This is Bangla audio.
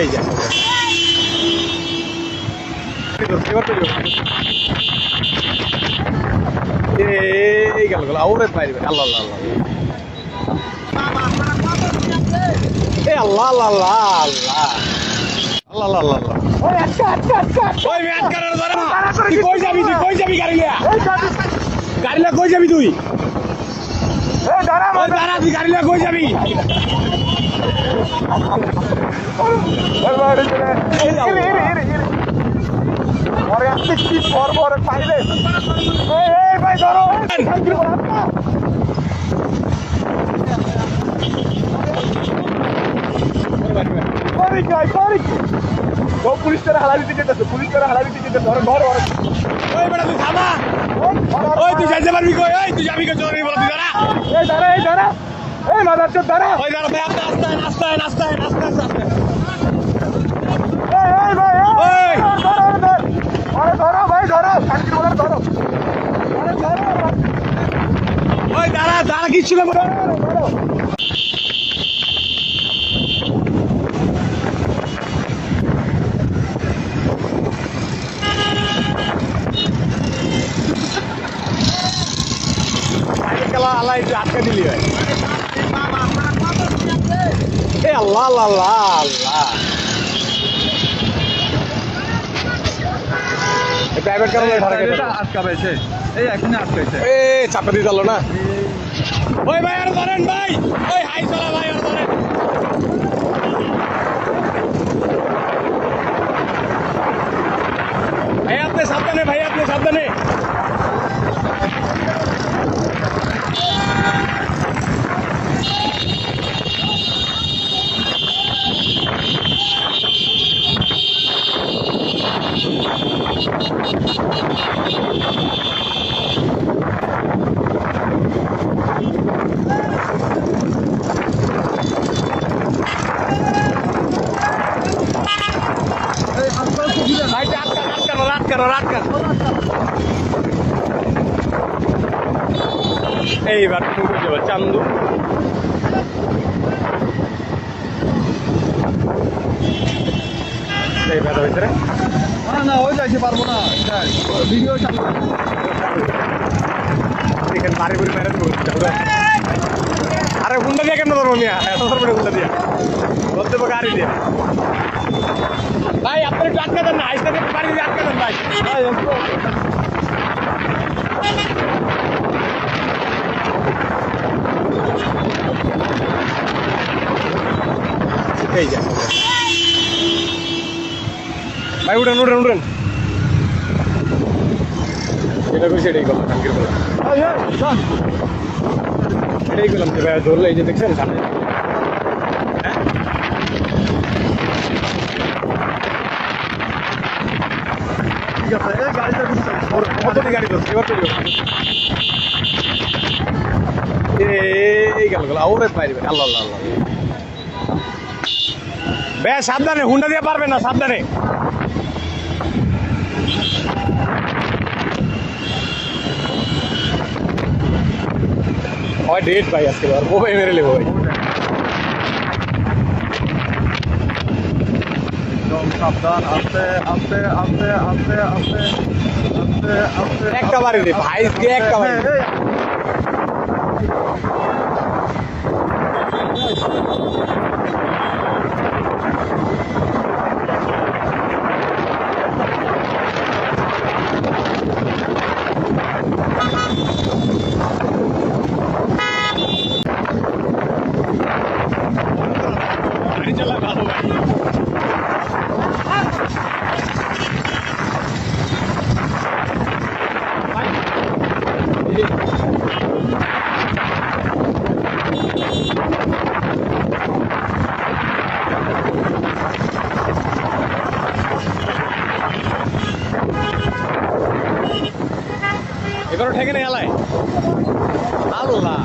এই যা এই গেল গেল। আউরে পাইবে আল্লাহ আল্লাহ আল্লাহ। এ আল্লাহ আল্লাহ আল্লাহ আল্লাহ। আল্লাহ আল্লাহ ওই আচ্ছা আচ্ছা আচ্ছা ওই ম্যাচ কারার ধরে না তুই কই যাবি তুই কই যাবি গাড়ি লিয়া গাড়ি লিয়া কই যাবি তুই এই দাঁড়া ওই দাঁড়া তুই গাড়ি লিয়া কই যাবি? পরে কি পর পর পাইলে? ভাই ধরো। সরি গাই সরি ও পুলিশ তারা হালা দিতে যেতেছে পুলিশ তারা হালা দিতে যেতেছে ধরো ধরো ওই বেটা তুই থামা। ওই তুই যাইতে পারবি কই? ওই তুই যাবি কই? জরুরি বল তুই দাঁড়া। এই দাঁড়া এই দাঁড়া। এই মাদার দাঁড়া। ওই দাঁড়া ভাই আস্তে আস্তে আস্তে আস্তে আস্তে আস্তে আস্তে এই এই ভাই এই। ধরো ধরো ধরো আরে ধরো ভাই ধরো শান্তি বলার ধরো আরে ধরো ওই দাঁড়া দাঁড়া কিচ্ছু না বলো ধরো সাইকেলা আল্লাহ একটু আটকা দিলি হয় এ আল্লাহ আল্লাহ আল্লাহ আল্লাহ। প্রাইভেট কারণে ঢাকা আটকা পেয়েছে এই এখানে আটকাইছে। এ চাপা দিয়ে দিল না। ওই ভাই আর ধরেন ভাই। ওই হাই চলা ভাই আর ধরেন ভাই আপনি সাবধানে ভাই আপনি সাবধানে ভাই আটকান আটকানো আটকানো আটকানো এইবার তুমি যাবে চান্দু। এই ব্যথা হয়েছে রে। না না ওই যাইতে পারব না। ভিডিও চালু এখানে বাড়ি বুড়ি মেরে দেবো আরে হুন্ডা দিয়ে কেন ধরবো মিয়া? এত ধরবো হুন্ডা দিয়া। বলতে পারব গাড়ি দিয়ে। ভাই আপনি একটু আটকে দেন না আইসতে বাড়ি দিয়ে আটকে দেন ভাই। এই যা। ভাই উঠেন উঠেন উঠেন। এটা করেছি এটাই করলাম কালকের বেলা এটাই করলাম যে ভাই ধরলে এই যে দেখছেন সামনে। হ্যাঁ? এই বে সাবধানে হুন্ডা দিয়ে পারবে না সাবধানে হয় ডেট ভাই আজকে মেরে নেব ভাই একদম সাবধান আস্তে আস্তে আস্তে আস্তে আস্তে আস্তে আস্তে একটা বাড়ি দে ভাই দিয়ে একটা বাড়ি দে। এই, গাড়ি চালা ভালো ভাই এবারও ঠেকে নেই এলায় আল্লাহ।